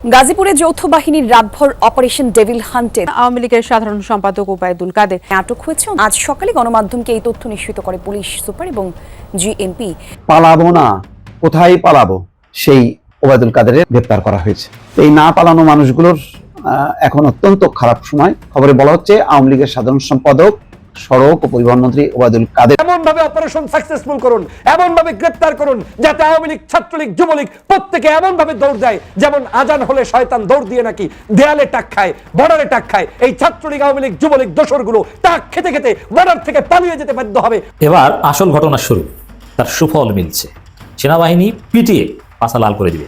গাজীপুরে যৌথ বাহিনীর রাতভর অপারেশন ডেভিল হান্টে আওয়ামী লীগের সাধারণ সম্পাদক ওবায়দুল কাদের আটক হয়েছে। আজ সকালে গণমাধ্যমকে এই তথ্য নিশ্চিত করে পুলিশ সুপার এবং জিএমপি। পালাবো না। কোথায় পালাবো? সেই ওবায়দুল কাদেরের গ্রেপ্তার করা হয়েছে। এই না পালানো মানুষগুলোর আহ, এখন অত্যন্ত খারাপ সময়। খবরে বলা হচ্ছে আওয়ামী লীগের সাধারণ সম্পাদক সড়ক ও পরিবহন মন্ত্রী ওবায়দুল কাদের। এমন ভাবে অপারেশন সাকসেসফুল করুন এমন ভাবে গ্রেপ্তার করুন যাতে আওয়ামী লীগ ছাত্রলীগ যুবলীগ প্রত্যেকে এমন ভাবে দৌড় দেয় যেমন আজান হলে শয়তান দৌড় দিয়ে নাকি দেয়ালে টাক খায় বর্ডারে টাক খায়। এই ছাত্রলীগ আওয়ামী লীগ যুবলীগ দোসরগুলো টাক খেতে খেতে বর্ডার থেকে পালিয়ে যেতে বাধ্য হবে। এবার আসল ঘটনা শুরু তার সুফল মিলছে। সেনাবাহিনী পিটিয়ে পাশা লাল করে দিবে।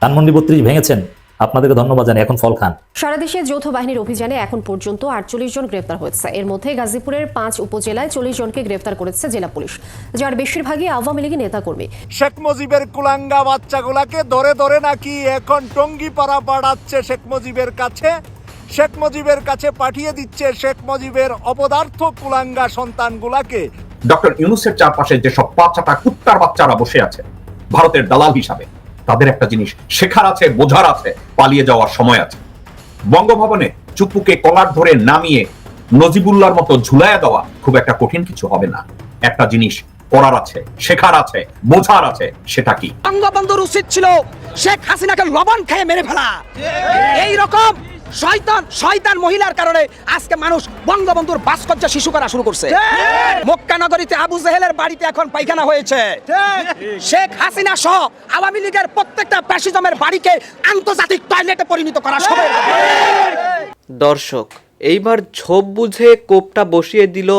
ধানমন্ডি বত্রিশ ভেঙেছেন আপনাদেরকে ধন্যবাদ জানাই এখন ফল খান। সারা দেশে যৌথ বাহিনীর অভিযানে এখন পর্যন্ত আটচল্লিশ জন গ্রেপ্তার হয়েছে। এর মধ্যে গাজীপুরের পাঁচ উপজেলায় চল্লিশ জনকে গ্রেপ্তার করেছে জেলা পুলিশ যার বেশিরভাগই আওয়ামী লীগের নেতাকর্মী। শেখ মুজিবের কুলাঙ্গা বাচ্চাগুলাকে ধরে ধরে নাকি এখন টঙ্গি পাড়া পাঠাচ্ছে শেখ মুজিবের কাছে। শেখ মুজিবের কাছে পাঠিয়ে দিচ্ছে শেখ মুজিবের অপদার্থ কুলাঙ্গা সন্তানগুলাকে। ডক্টর ইউনুসের চারপাশে যেসব পাঁচাটা কুত্তার বাচ্চারা বসে আছে ভারতের দালাল হিসাবে। তাদের একটা জিনিস শেখার আছে বোঝার আছে পালিয়ে যাওয়ার সময় আছে। বঙ্গভবনে চুপুকে কলার ধরে নামিয়ে নজিবুল্লার মতো ঝুলাইয়া দেওয়া খুব একটা কঠিন কিছু হবে না। একটা জিনিস করার আছে শেখার আছে বোঝার আছে সেটা কি? বঙ্গবন্ধুর উচিত ছিল শেখ হাসিনাকে লবণ খেয়ে মেরে ফেলা। এই রকম শয়তান শয়তান মহিলার কারণে আজকে মানুষ বঙ্গবন্ধুর ভাস্কর্য শিশু করা শুরু করছে। মক্কা নগরীতে আবু জেহেলের বাড়িতে এখন পায়খানা হয়েছে। শেখ হাসিনা সহ আওয়ামী লীগের প্রত্যেকটা প্যাসিজমের বাড়িকে আন্তর্জাতিক টয়লেটে পরিণত করা সবাই দর্শক এইবার ঝোপ বুঝে কোপটা বসিয়ে দিল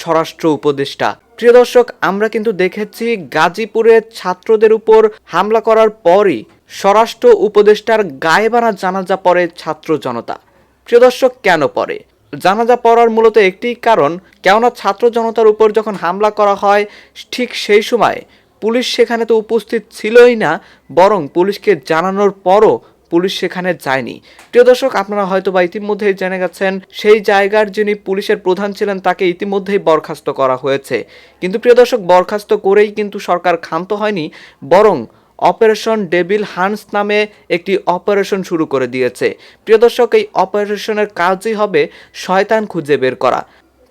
স্বরাষ্ট্র উপদেষ্টা। প্রিয় দর্শক, আমরা কিন্তু দেখেছি গাজীপুরে ছাত্রদের উপর হামলা করার পরই স্বরাষ্ট্র উপদেষ্টার গায়েবানা জানাজা পড়ে ছাত্র জনতা। প্রিয় দর্শক, কেন পড়ে? জানাজা পড়ার মূলত একটিই কারণ, কেননা ছাত্র জনতার উপর যখন হামলা করা হয়, ঠিক সেই সময় পুলিশ সেখানে তো উপস্থিত ছিলই না, বরং পুলিশকে জানানোর পরও পুলিশ সেখানে যায়নি। প্রিয় দর্শক, আপনারা হয়তো বা ইতিমধ্যেই জেনে গেছেন, সেই জায়গার যিনি পুলিশের প্রধান ছিলেন, তাকে ইতিমধ্যেই বরখাস্ত করা হয়েছে। কিন্তু প্রিয় দর্শক, বরখাস্ত করেই কিন্তু সরকার ক্ষান্ত হয়নি, বরং অপারেশন ডেবিল হান্স নামে একটি অপারেশন শুরু করে দিয়েছে। প্রিয় দর্শক, এই অপারেশনের কাজই হবে শয়তান খুঁজে বের করা।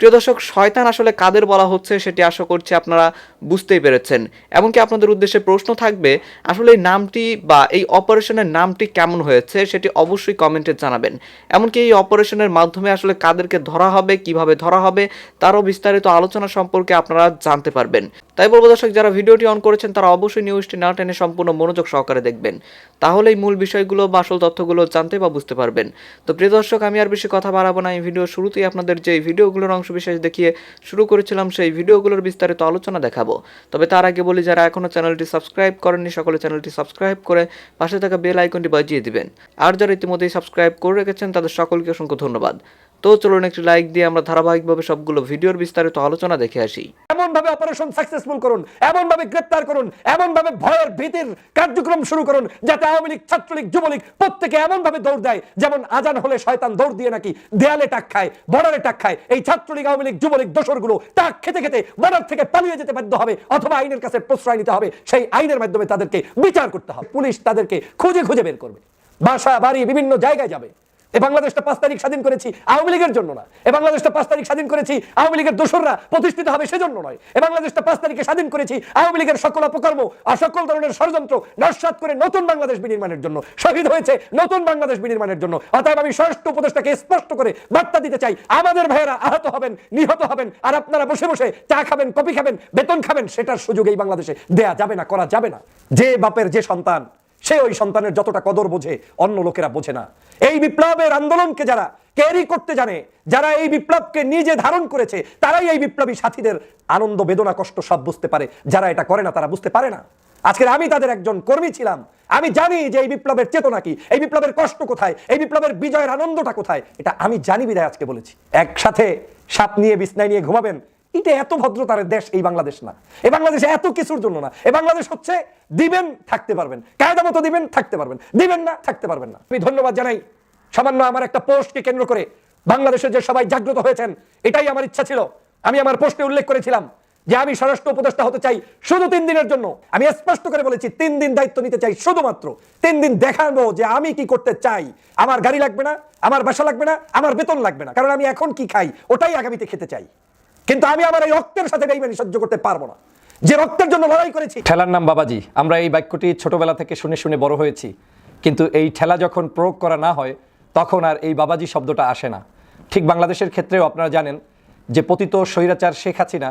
প্রিয় দর্শক, শয়তান আসলে কাদের বলা হচ্ছে সেটি আশা করছি আপনারা বুঝতেই পেরেছেন। এমনকি আপনাদের উদ্দেশ্যে প্রশ্ন থাকবে, আসলে এই নামটি বা এই অপারেশনের নামটি কেমন হয়েছে সেটি অবশ্যই কমেন্টে জানাবেন। এমনকি এই অপারেশনের মাধ্যমে আসলে কাদেরকে ধরা হবে, কীভাবে ধরা হবে, তারও বিস্তারিত আলোচনা সম্পর্কে আপনারা জানতে পারবেন। তাই বলব দর্শক, যারা ভিডিওটি অন করেছেন, তারা অবশ্যই নিউজটি না টেনে সম্পূর্ণ মনোযোগ সহকারে দেখবেন। তাহলেই মূল বিষয়গুলো বা আসল তথ্যগুলো জানতে বা বুঝতে পারবেন। তো প্রিয় দর্শক, আমি আর বেশি কথা বাড়াবো না। এই ভিডিও শুরুতেই আপনাদের যে ভিডিওগুলোর অংশ বিশেষ দেখিয়ে শুরু করেছিলাম সেই ভিডিওগুলোর বিস্তারিত আলোচনা দেখাবো। তবে তার আগে বলি, যারা এখনও চ্যানেলটি সাবস্ক্রাইব করেননি, সকলে চ্যানেলটি সাবস্ক্রাইব করে পাশে থাকা বেল আইকনটি বাজিয়ে দিবেন। আর যারা ইতিমধ্যেই সাবস্ক্রাইব করে রেখেছেন, তাদের সকলকে অসংখ্য ধন্যবাদ। তো চলুন একটি লাইক দিয়ে আমরা ধারাবাহিকভাবে সবগুলো ভিডিওর বিস্তারিত আলোচনা দেখে আসি। এমন ভাবে অপারেশন সাকসেসফুল করুন এমন ভাবে গ্রেপ্তার করুন এমন ভাবে ভয়ের ভীতির কার্যক্রম শুরু করুন, যাতে আওয়ামী লীগ, ছাত্রলীগ, যুবলীগ প্রত্যেকে এমন ভাবে দৌড় দেয়, যেমন আজান হলে শয়তান দৌড় দিয়ে নাকি দেয়ালে টাক খায়, বর্ডারে টাক খায়। এই ছাত্রলীগ, আওয়ামী লীগ, যুবলীগ দোসরগুলো টাক খেতে খেতে বর্ডার থেকে পালিয়ে যেতে বাধ্য হবে, অথবা আইনের কাছে প্রশ্রয় নিতে হবে। সেই আইনের মাধ্যমে তাদেরকে বিচার করতে হবে। পুলিশ তাদেরকে খুঁজে খুঁজে বের করবে। বাসা, বাড়ি, বিভিন্ন জায়গায় যাবে। এ বাংলাদেশটা পাঁচ তারিখ স্বাধীন করেছি আওয়ামী লীগের জন্য না এ বাংলাদেশটা পাঁচ তারিখ স্বাধীন করেছি আওয়ামী লীগের দোসররা প্রতিষ্ঠিত হবে সেজন্য নয়। এ বাংলাদেশটা পাঁচ তারিখে স্বাধীন করেছি আওয়ামী লীগের সকল অপকর্ম আর সকল ধরনের ষড়যন্ত্র নস্বাত করে নতুন বাংলাদেশ বিনির্মাণের জন্য শহীদ হয়েছে নতুন বাংলাদেশ বিনির্মাণের জন্য। অতএব আমি স্বরাষ্ট্র উপদেষ্টাকে স্পষ্ট করে বার্তা দিতে চাই। আমাদের ভাইয়েরা আহত হবেন, নিহত হবেন, আর আপনারা বসে বসে চা খাবেন, কফি খাবেন, বেতন খাবেন, সেটার সুযোগ এই বাংলাদেশে দেয়া যাবে না, করা যাবে না। যে বাপের যে সন্তান সে ওই সন্তানের যতটা কদর বোঝে, অন্য লোকেরা বোঝে না। এই বিপ্লবের আন্দোলনকে যারা ক্যারি করতে জানে, যারা এই বিপ্লবকে নিজে ধারণ করেছে, তারাই এই বিপ্লবী সাথীদের আনন্দ, বেদনা, কষ্ট সব বুঝতে পারে। যারা এটা করে না, তারা বুঝতে পারে না। আজকের আমি তাদের একজন কর্মী ছিলাম। আমি জানি যে এই বিপ্লবের চেতনা কি, এই বিপ্লবের কষ্ট কোথায়, এই বিপ্লবের বিজয়ের আনন্দটা কোথায়, এটা আমি জানি বিদায় আজকে বলেছি। একসাথে সাপ নিয়ে, বিছনায় নিয়ে ঘুমাবেন এটা এত ভদ্রতার দেশ এই বাংলাদেশ না। এই বাংলাদেশে এত কিছুর জন্য না। এই বাংলাদেশ হচ্ছে দিবেন, থাকতে পারবেন। কায়দা মতো দিবেন, থাকতে পারবেন। দিবেন না, থাকতে পারবেন না। আমি ধন্যবাদ জানাই। সামান্য আমার একটা পোস্টকে কেন্দ্র করে বাংলাদেশের যে সবাই জাগ্রত হয়েছেন, এটাই আমার ইচ্ছা ছিল। আমি আমার পোস্টে উল্লেখ করেছিলাম যে আমি স্বরাষ্ট্র উপদেষ্টা হতে চাই শুধু তিন দিনের জন্য। আমি স্পষ্ট করে বলেছি, তিন দিন দায়িত্ব নিতে চাই শুধুমাত্র। তিন দিন দেখাবো যে আমি কি করতে চাই। আমার গাড়ি লাগবে না, আমার বাসা লাগবে না, আমার বেতন লাগবে না। কারণ আমি এখন কি খাই, ওটাই আগামীতে খেতে চাই। কিন্তু আমি আমার এই রক্তের সাথে বেইমানি সহ্য করতে পারব না। যে রক্তের জন্য লড়াই করেছি। ঠেলার নাম বাবাজি, আমরা এই বাক্যটি ছোটবেলা থেকে শুনে শুনে বড় হয়েছি। কিন্তু এই ঠেলা যখন প্রয়োগ করা না হয়, তখন আর এই বাবাজি শব্দটা আসে না। ঠিক বাংলাদেশের ক্ষেত্রেও আপনারা জানেন যে পতিত স্বৈরাচার শেখ হাসিনা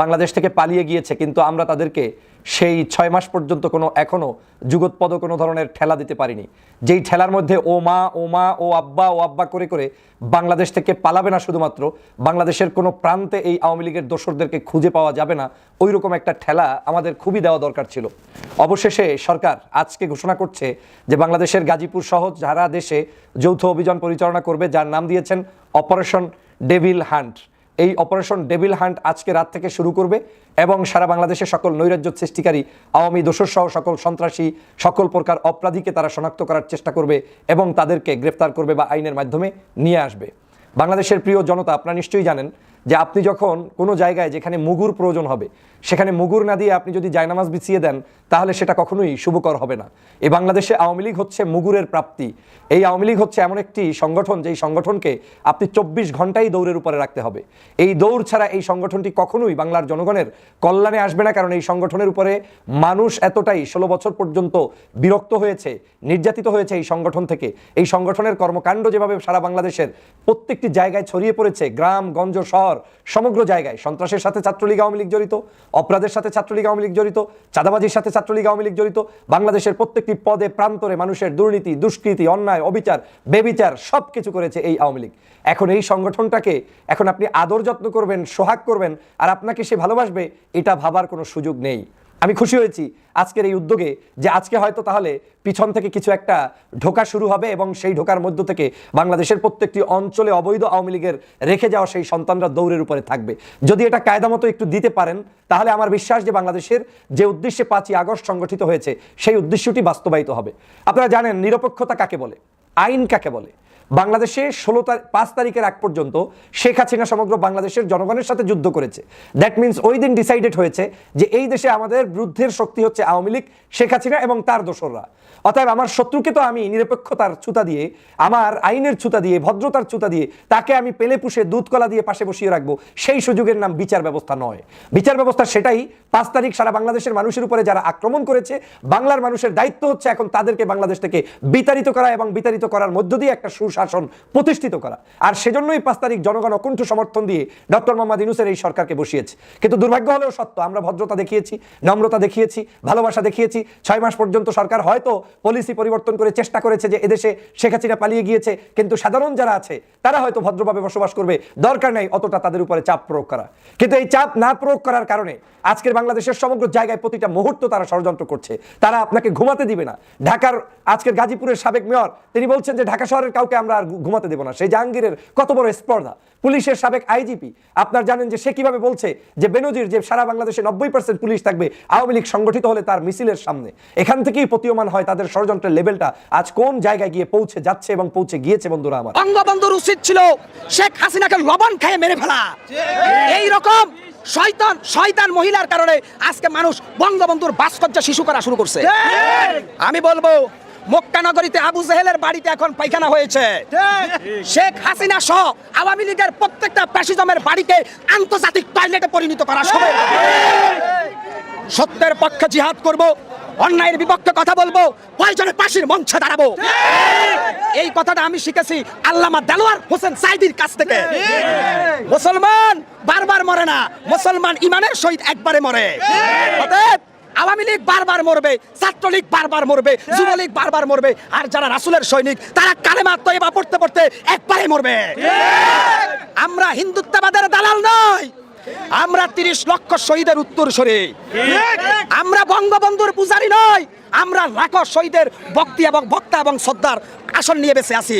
বাংলাদেশ থেকে পালিয়ে গিয়েছে, কিন্তু আমরা তাদেরকে সেই ছয় মাস পর্যন্ত কোনো এখনও যুগোৎপদ কোনো ধরনের ঠেলা দিতে পারিনি। যেই ঠেলার মধ্যে ও মা ও মা, ও আব্বা ও আব্বা করে করে বাংলাদেশ থেকে পালাবে না শুধুমাত্র, বাংলাদেশের কোনো প্রান্তে এই আওয়ামী লীগের দোসরদেরকে খুঁজে পাওয়া যাবে না ওই রকম একটা ঠেলা আমাদের খুবই দেওয়া দরকার ছিল। অবশেষে সরকার আজকে ঘোষণা করছে যে বাংলাদেশের গাজীপুর সহ যারা দেশে যৌথ অভিযান পরিচালনা করবে, যার নাম দিয়েছেন অপারেশন ডেভিল হান্ট। এই অপারেশন ডেভিল হান্ট আজকে রাত থেকে শুরু করবে এবং সারা বাংলাদেশের সকল নৈরাজ্য সৃষ্টিকারী, আওয়ামী দোষর সহ সকল সন্ত্রাসী, সকল প্রকার অপরাধীকে তারা শনাক্ত করার চেষ্টা করবে এবং তাদেরকে গ্রেফতার করবে বা আইনের মাধ্যমে নিয়ে আসবে। বাংলাদেশের প্রিয় জনতা, আপনারা নিশ্চয়ই জানেন যে আপনি যখন কোনো জায়গায় যেখানে মুগুর প্রয়োজন হবে, সেখানে মুগুর না দিয়ে আপনি যদি জায়নামাজ বিছিয়ে দেন, তাহলে সেটা কখনোই শুভকর হবে না। এই বাংলাদেশে আওয়ামী লীগ হচ্ছে মুগুরের প্রাপ্তি। এই আওয়ামী লীগ হচ্ছে এমন একটি সংগঠন, যেই সংগঠনকে আপনি চব্বিশ ঘন্টাই দৌড়ের উপরে রাখতে হবে। এই দৌড় ছাড়া এই সংগঠনটি কখনোই বাংলার জনগণের কল্যাণে আসবে না, কারণ এই সংগঠনের উপরে মানুষ এতটাই ষোলো বছর পর্যন্ত বিরক্ত হয়েছে, নির্যাতিত হয়েছে এই সংগঠন থেকে। এই সংগঠনের কর্মকাণ্ড যেভাবে সারা বাংলাদেশের প্রত্যেকটি জায়গায় ছড়িয়ে পড়েছে, গ্রাম, গঞ্জ, শহর সমগ্র জায়গায় সন্ত্রাসের সাথে ছাত্রলীগ আওয়ামী লীগ জড়িত, অপরাধের সাথে ছাত্রলীগ আওয়ামী লীগ জড়িত, চাঁদাবাজির সাথে ছাত্রলীগ আওয়ামী লীগ জড়িত, বাংলাদেশের প্রত্যেকটি পদে প্রান্তরে মানুষের দুর্নীতি, দুষ্কৃতি, অন্যায়, অবিচার, বেবিচার সব কিছু করেছে এই আওয়ামী লীগ। এখন এই সংগঠনটাকে এখন আপনি আদর যত্ন করবেন, সোহাগ করবেন, আর আপনাকে সে ভালোবাসবে, এটা ভাবার কোনো সুযোগ নেই। আমি খুশি হয়েছি আজকের এই উদ্যোগে যে আজকে হয়তো তাহলে পিছন থেকে কিছু একটা ঢোকা শুরু হবে এবং সেই ঢোকার মধ্য থেকে বাংলাদেশের প্রত্যেকটি অঞ্চলে অবৈধ আওয়ামী লীগের রেখে যাওয়া সেই সন্তানরা দৌড়ের উপরে থাকবে। যদি এটা কায়দা মতো একটু দিতে পারেন, তাহলে আমার বিশ্বাস যে বাংলাদেশের যে উদ্দেশ্যে পাঁচই আগস্ট সংগঠিত হয়েছে, সেই উদ্দেশ্যটি বাস্তবায়িত হবে। আপনারা জানেন নিরপেক্ষতা কাকে বলে? আইন কাকে বলে? বাংলাদেশে ষোলো পাঁচ তারিখের আগ পর্যন্ত শেখ হাসিনা সমগ্র বাংলাদেশের জনগণের সাথে যুদ্ধ করেছে। দ্যাট মিন্স ওই দিন ডিসাইডেড হয়েছে যে এই দেশে আমাদের বিরুদ্ধের শক্তি হচ্ছে আওয়ামী লীগ, শেখ হাসিনা এবং তার দোসররা। অতএব আমার শত্রুকে তো আমি নিরপেক্ষতার ছুতা দিয়ে, আমার আইনের ছুতা দিয়ে, ভদ্রতার ছুতা দিয়ে, তাকে আমি পেলে পুষে দুধ কলা দিয়ে পাশে বসিয়ে রাখব, সেই সুযোগের নাম বিচার ব্যবস্থা নয়। বিচার ব্যবস্থা সেটাই পাঁচ তারিখ সারা বাংলাদেশের মানুষের উপরে যারা আক্রমণ করেছে, বাংলার মানুষের দায়িত্ব হচ্ছে এখন তাদেরকে বাংলাদেশ থেকে বিতাড়িত করা এবং বিতাড়িত করার মধ্য দিয়ে একটা সুশাসন প্রতিষ্ঠিত করা। আর সেজন্যই পাঁচ তারিখ জনগণ অকুণ্ঠ সমর্থন দিয়ে ডক্টর মোহাম্মদ ইনুসের এই সরকারকে বসিয়েছে। কিন্তু দুর্ভাগ্য হলেও সত্য, আমরা ভদ্রতা দেখিয়েছি, নম্রতা দেখিয়েছি, ভালোবাসা দেখিয়েছি। ছয় মাস পর্যন্ত সরকার হয়তো পলিসি পরিবর্তন করে চেষ্টা করেছে যে এদেশে শেখ হাসিনা পালিয়ে গিয়েছে, কিন্তু সাধারণ যারা আছে, তারা হয়তো ভদ্রভাবে বসবাস করবে। দরকার নেই অতটা তাদের উপরে চাপ প্রয়োগ করা। কিন্তু এই চাপ না প্রয়োগ করার কারণে আজকের বাংলাদেশের সমগ্র জায়গায় প্রতিটা মুহূর্ত তারা ষড়যন্ত্র করছে। তারা আপনাকে ঘুমাতে দিবে না। ঢাকার, আজকের গাজীপুরের সাবেক মেয়র, তিনি বলছেন যে ঢাকা শহরের কাউকে আমরা আর ঘুমাতে দেবো না। সেই জাহাঙ্গীরের কত বড় স্পর্ধা। পুলিশের সাবেক আইজিপি আপনার জানেন যে সে কীভাবে বলছে যে বেনজির যে সারা বাংলাদেশে নব্বই পার্সেন্ট পুলিশ থাকবে আওয়ামী লীগ সংগঠিত হলে তার মিছিলের সামনে। এখান থেকেই প্রতীয়মান হয় তাদের ষড়যন্ত্রের লেভেলটা। আজ কোন জায়গায় গিয়ে পৌঁছে যাচ্ছে এবং পৌঁছে গিয়েছে বন্ধুরা আমার? বঙ্গবন্ধুর উচিত ছিল শেখ হাসিনাকে লবণ খেয়ে মেরে ফেলা। এই রকম শয়তান শয়তান মহিলার কারণে আজকে মানুষ বঙ্গবন্ধুর ভাস্কর্য শিশু করা শুরু করছে। আমি বলব মক্কা নগরীতে আবু জেহেলের বাড়িতে এখন পায়খানা হয়েছে। শেখ হাসিনা সহ আওয়ামী লীগের প্রত্যেকটা প্যাসিজমের বাড়িতে আন্তর্জাতিক টয়লেটে পরিণত করা সময় সত্যের পক্ষে জিহাদ করব অন্যায়ের বিপক্ষে কথা বলব প্রয়োজনে পাশের মঞ্চে দাঁড়াবো। এই কথাটা আমি শিখেছি আল্লামা দেলোয়ার হোসেন সাইদির কাছ থেকে। মুসলমান বারবার মরে না মুসলমান ইমানের সহিত একবারে মরে। অতএব আওয়ামী লীগ বারবার মরবে, ছাত্রলীগ বারবার মরবে, যুবলীগ বারবার মরবে, আর যারা রাসুলের সৈনিক, তারা কালেমা তৈবা পড়তে পড়তে একবারে মরবে। আমরা হিন্দুত্ববাদের দালাল নয় আমরা তিরিশ লক্ষ শহীদের উত্তর সরে। আমরা বঙ্গবন্ধুর পূজারি নয় আমরা লাখো শহীদের ভক্তি এবং বক্তা এবং শ্রদ্ধার আসন নিয়ে বেঁচে আছি।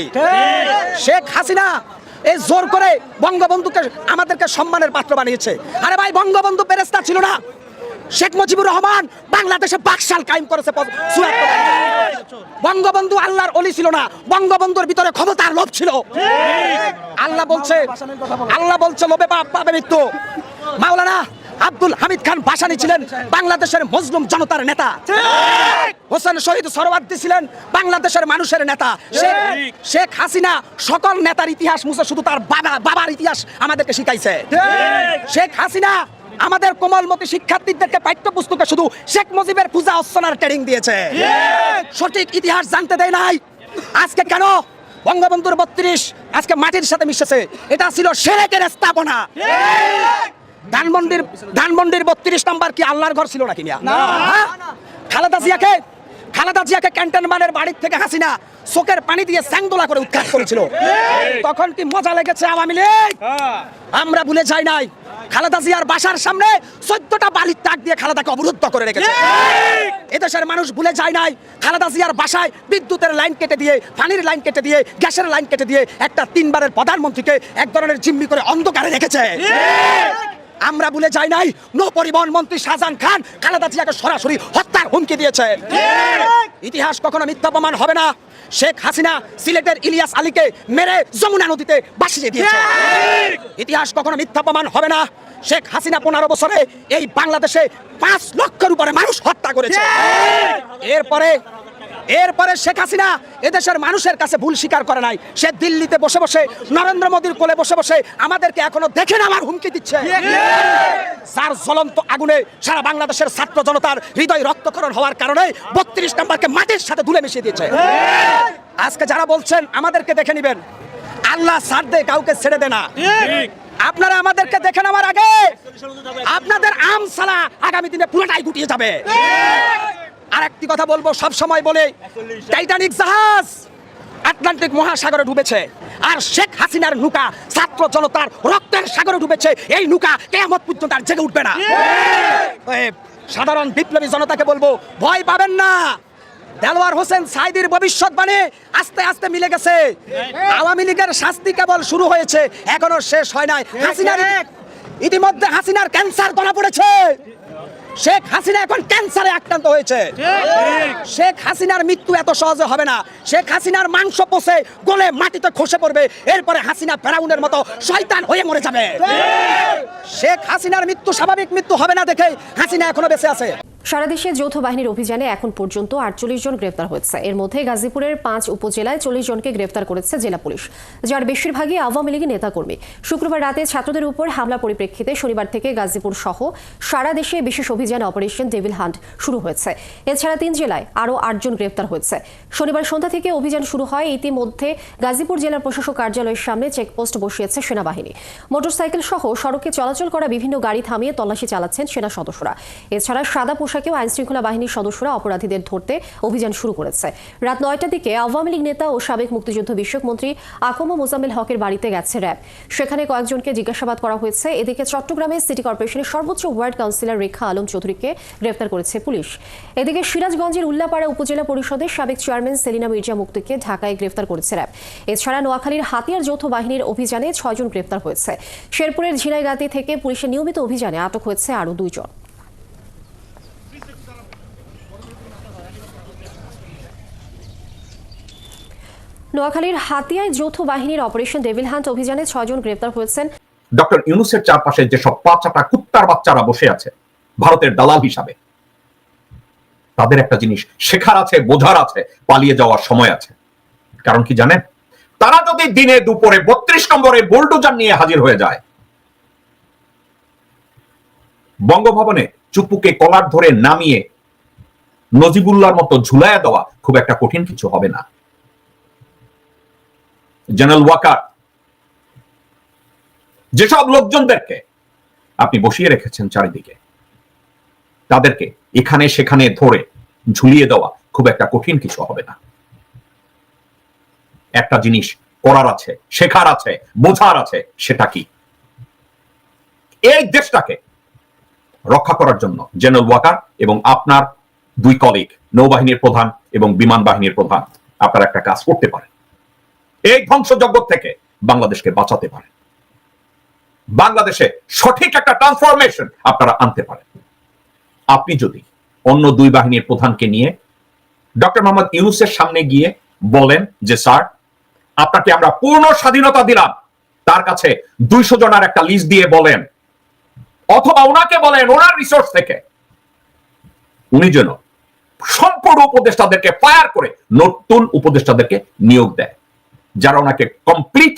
শেখ হাসিনা এই জোর করে বঙ্গবন্ধুকে আমাদেরকে সম্মানের পাত্র বানিয়েছে। আরে ভাই, বঙ্গবন্ধু পেরেস্তা ছিল না। শেখ মুজিবুর রহমান বাংলাদেশে বাকশাল কায়েম করেছে বঙ্গবন্ধু আল্লাহর অলি ছিল না বঙ্গবন্ধুর ভিতরে ক্ষমতার লোভ ছিল। আল্লাহ বলছে আল্লাহ বলছে লোভে পাপ পাবে মৃত্যু। মাওলানা আব্দুল হামিদ খান বাসানি ছিলেন বাংলাদেশের মজলুম জনতার নেতা। হোসেন শহীদ সরওয়ার্দী ছিলেন বাংলাদেশের মানুষের নেতা। শেখ হাসিনা সকল নেতার ইতিহাস মুছে শুধু তার বাবা বাবার ইতিহাস আমাদেরকে শিখাইছে। শেখ হাসিনা আমাদের কোমলমতি শিক্ষার্থীদেরকে পাঠ্যপুস্তকে শুধু শেখ মুজিবের পূজা অর্চনার ট্রেনিং দিয়েছে। সঠিক ইতিহাস জানতে দেয় নাই। আজকে কেন? বঙ্গবন্ধুর বত্রিশ আজকে মাটির সাথে মিশেছে। এটা ছিল সেরেকের স্থাপনা। ধানমন্ডির ধানমন্ডির বত্রিশ নাম্বার কি আল্লাহর ঘর ছিল নাকি মিয়া? হ্যাঁ? খালেদা জিয়াকে খালেদা জিয়াকে ক্যান্টনম্যানের বাড়ির থেকে হাসিনা চোখের পানি দিয়ে স্যাংদোলা করে উৎখাত করেছিল। তখন কি মজা লেগেছে আওয়ামী লীগ? আমরা ভুলে যাই নাই। খালেদা জিয়ার বাসার সামনে চোদ্দটা বালির টাক দিয়ে খালেদাকে অবরুদ্ধ করে রেখেছে। এদেশের মানুষ ভুলে যায় নাই খালেদা জিয়ার বাসায় বিদ্যুতের লাইন কেটে দিয়ে পানির লাইন কেটে দিয়ে গ্যাসের লাইন কেটে দিয়ে একটা তিনবারের প্রধানমন্ত্রীকে এক ধরনের জিম্মি করে অন্ধকারে রেখেছে। আমরা ভুলে যাই নাই নৌ পরিবহন মন্ত্রী শাহজাহান খান খালেদা জিয়াকে সরাসরি হত্যার হুমকি দিয়েছে। ইতিহাস কখনো মিথ্যা প্রমাণ হবে না শেখ হাসিনা সিলেটের ইলিয়াস আলীকে মেরে যমুনা নদীতে বাসিয়ে দিয়েছে। ইতিহাস কখনো মিথ্যা প্রমাণ হবে না। শেখ হাসিনা পনেরো বছরে এই বাংলাদেশে পাঁচ লক্ষের উপরে মানুষ হত্যা করেছে। এরপরে এরপরে শেখ হাসিনা এদেশের মানুষের কাছে ভুল স্বীকার করে নাই। সে দিল্লিতে বসে বসে নরেন্দ্র মোদীর কোলে বসে বসে আমাদেরকে এখনও দেখে আমার হুমকি দিচ্ছে। যার জ্বলন্ত আগুনে সারা বাংলাদেশের ছাত্র জনতার হৃদয় রক্তকরণ হওয়ার কারণে বত্রিশ নাম্বারকে মাটির সাথে ধুলে মিশিয়ে দিয়েছে। আজকে যারা বলছেন আমাদেরকে দেখে নেবেন। আল্লাহ সার দে কাউকে ছেড়ে দে না। আপনারা আমাদেরকে দেখে নেওয়ার আগে আপনাদের আম সালা আগামী দিনে পুরোটাই গুটিয়ে যাবে। আর একটি কথা বলব সব সময় বলে টাইটানিক জাহাজ আটলান্টিক মহাসাগরে ডুবেছে। আর শেখ হাসিনার নৌকা ছাত্র জনতার রক্তের সাগরে ডুবেছে। এই নৌকা কেয়ামত পর্যন্ত আর জেগে উঠবে না। সাধারণ বিপ্লবী জনতাকে বলব ভয় পাবেন না। দেলোয়ার হোসেন সাইদির ভবিষ্যৎবাণী আস্তে আস্তে মিলে গেছে। আওয়ামী লীগের শাস্তি কেবল শুরু হয়েছে এখনও শেষ হয় নাই। হাসিনার ইতিমধ্যে হাসিনার ক্যান্সার ধরা পড়েছে। শেখ হাসিনা এখন ক্যান্সারে আক্রান্ত হয়েছে। শেখ হাসিনার মৃত্যু এত সহজে হবে না। শেখ হাসিনার মাংস পচে গলে মাটিতে খসে পড়বে। এরপরে হাসিনা ফেরাউনের মতো শয়তান হয়ে মরে যাবে। শেখ হাসিনার মৃত্যু স্বাভাবিক মৃত্যু হবে না দেখে হাসিনা এখনও বেঁচে আছে। সারা দেশে যৌথ বাহিনীর অভিযানে এখন পর্যন্ত আটচল্লিশ জন গ্রেপ্তার হয়েছে। এর মধ্যে গাজীপুরের পাঁচ উপজেলায় চল্লিশ জনকে গ্রেপ্তার করেছে জেলা পুলিশ, যার বেশিরভাগই আওয়ামী লীগের নেতাকর্মী। শুক্রবার রাতে ছাত্রদের উপর হামলা পরিপ্রেক্ষিতে শনিবার থেকে গাজীপুর সহ সারা দেশে বিশেষ অভিযান অপারেশন ডেভিল হান্ট শুরু হয়েছে। এছাড়া তিন জেলায় আরও আটজন গ্রেপ্তার হয়েছে। শনিবার সন্ধ্যা থেকে অভিযান শুরু হয়। ইতিমধ্যে গাজীপুর জেলার প্রশাসক কার্যালয়ের সামনে চেকপোস্ট বসিয়েছে সেনাবাহিনী। মোটরসাইকেল সহ সড়কে চলাচল করা বিভিন্ন গাড়ি থামিয়ে তল্লাশি চালাচ্ছেন সেনা সদস্যরা। এছাড়া সাদা পোশাকেও আইন শৃঙ্খলা বাহিনীর সদস্যরা অপরাধীদের ধরতে অভিযান শুরু করেছে। রাত নয়টার দিকে আওয়ামী লীগ নেতা ও সাবেক মুক্তিযুদ্ধ বিষয়ক মন্ত্রী আকম মোজাম্মেল হকের বাড়িতে গেছে র্যাব। সেখানে কয়েকজনকে জিজ্ঞাসাবাদ করা হয়েছে। এদিকে চট্টগ্রামে সিটি কর্পোরেশনের সর্বোচ্চ ওয়ার্ড কাউন্সিলর রেখা আলম চৌধুরীকে গ্রেফতার করেছে পুলিশ। এদিকে সিরাজগঞ্জের উল্লাপাড়া উপজেলা পরিষদের সাবেক চেয়ারম্যান সেলিনা মির্জা মুক্তিকে ঢাকায় গ্রেফতার করেছে র্যাব। এছাড়া নোয়াখালীর হাতিয়ার যৌথ বাহিনীর অভিযানে ছয়জন গ্রেফতার হয়েছে। শেরপুরের ঝিনাইগাতি থেকে পুলিশের নিয়মিত অভিযানে আটক হয়েছে আরও দুইজন। নোয়াখালীর হাতিয়ায় যৌথ বাহিনীর অপারেশন ডেভিল হান্ট অভিযানে ছয়জন গ্রেপ্তার হয়েছেন। ডক্টর ইউনুসের চারপাশে যে সব পাঁচাটা কুত্তার বাচ্চারা বসে আছে, ভারতের দালাল হিসাবে, তাদের একটা জিনিস শেখার আছে, বোঝার আছে, পালিয়ে যাওয়ার সময় আছে। কারণ কি জানেন? তারা যদি দিনে দুপুরে বত্রিশ নম্বরে বোল্ডোজার নিয়ে হাজির হয়ে যায়, বঙ্গভবনে চুপুকে কলার ধরে নামিয়ে নজিবুল্লার মতো ঝুলাইয়া দেওয়া খুব একটা কঠিন কিছু হবে না। জেনারেল ওয়াকার, যেসব লোকজনদেরকে আপনি বসিয়ে রেখেছেন চারিদিকে, তাদেরকে এখানে সেখানে ধরে ঝুলিয়ে দেওয়া খুব একটা কঠিন কিছু হবে না। একটা জিনিস করার আছে, শেখার আছে, বোঝার আছে, সেটা কি? এই দেশটাকে রক্ষা করার জন্য জেনারেল ওয়াকার এবং আপনার দুই কলিগ নৌবাহিনীর প্রধান এবং বিমান বাহিনীর প্রধান, আপনারা একটা কাজ করতে পারেন। এই ধ্বংসযজ্ঞ থেকে বাংলাদেশকে বাঁচাতে পারেন বাংলাদেশে সঠিক একটা ট্রান্সফরমেশন আপনারা আনতে পারেন। আপনি যদি অন্য দুই বাহিনীর প্রধানকে নিয়ে ডক্টর মোহাম্মদ ইউনুসের সামনে গিয়ে বলেন যে, স্যার, আপনাকে আমরা পূর্ণ স্বাধীনতা দিলাম। তার কাছে দুইশো জনের একটা লিস্ট দিয়ে বলেন। অথবা ওনাকে বলেন ওনার রিসোর্স থেকে। উনি যেন সম্পূর্ণ উপদেষ্টাদেরকে ফায়ার করে নতুন উপদেষ্টাদেরকে নিয়োগ দেয়। যারা ওনাকে কমপ্লিট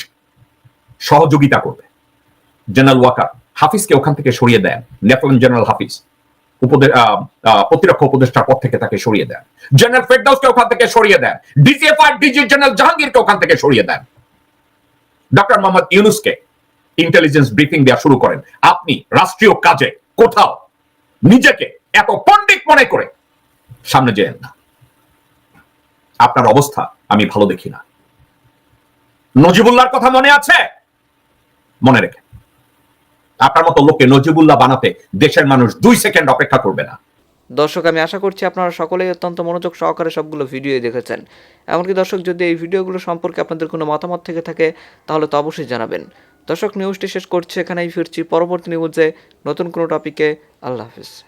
সহযোগিতা করবে। জেনারেল ওয়াকার হাফিজকে ওখান থেকে সরিয়ে দেন। লেফটেন্যান্ট জেনারেল হাফিজ প্রতিরক্ষা উপদেষ্টার পদ থেকে তাকে সরিয়ে দেন। জেনারেল ফেরদাউসকে ওখান থেকে সরিয়ে দেন। ডিজিএফআই ডিজি জেনারেল জাহাঙ্গীরকে ওখান থেকে সরিয়ে দেন। ডক্টর মোহাম্মদ ইউনুসকে ইন্টেলিজেন্স ব্রিফিং দেওয়া শুরু করেন। আপনি রাষ্ট্রীয় কাজে কোথাও নিজেকে এত পণ্ডিত মনে করে সামনে যেন না। আপনার অবস্থা আমি ভালো দেখি না। নজিবুল্লাহর কথা মনে আছে? মনে রেখে। আপনার মতো লোককে নজিবুল্লাহ বানাতে দেশের মানুষ দুই সেকেন্ড অপেক্ষা করবে না। দর্শক, আমি আশা করছি আপনারা সকলেই অত্যন্ত মনোযোগ সহকারে সবগুলো ভিডিও দেখেছেন। এমনকি দর্শক, যদি এই ভিডিওগুলো সম্পর্কে আপনাদের কোনো মতামত থেকে থাকে, তাহলে তো অবশ্যই জানাবেন। দর্শক নিউজটি শেষ করছি, এখানেই ফিরছি। পরবর্তী নিউজে নতুন কোনো টপিকে আল্লাহ হাফিজ।